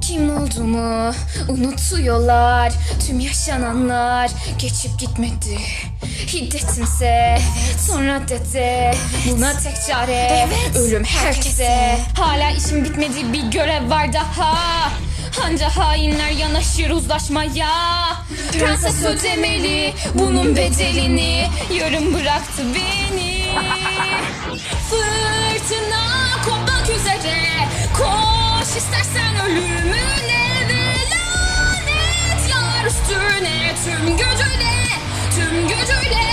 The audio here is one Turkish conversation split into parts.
Kim olduğumu unutuyorlar. Tüm yaşananlar geçip gitmedi. Hiddetimse sonra dede Buna tek çare Ölüm herkese. Hala işim bitmedi bir görev var daha. Anca hainler yanaşır uzlaşmaya. Prenses ödemeli bunun bedelini. Yarım bıraktı beni üstüne Tüm gücüyle, tüm gücüyle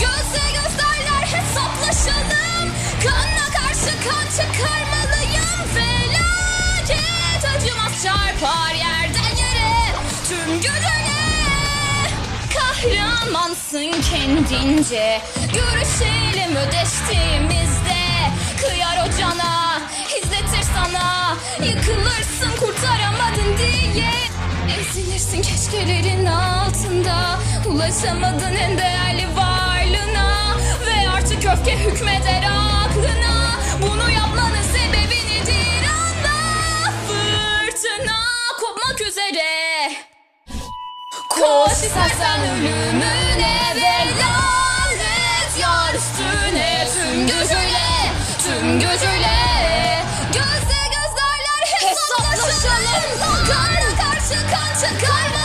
Gözle gözlerler hesaplaşalım. Kanla karşı kan çıkarmalıyım. Felaket acımaz çarpar yerden yere. Tüm gücüyle Kahramansın kendince. Görüşelim ödeştiğimizde. Kıyar o cana izletir sana. Yıkılırsın diye Keşkelerin altında Ulaşamadın en değerli varlığına Ve artık öfke hükmeder aklına. Bunu yapmanın sebebi nedir? Anla Fırtına kopmak üzere. Koş istersen ölümüne ve lanet yar üstüne. tüm gücüyle, tüm gücüyle Gözle gözlerler hesaplaşalım. Kana karşı kan çıkar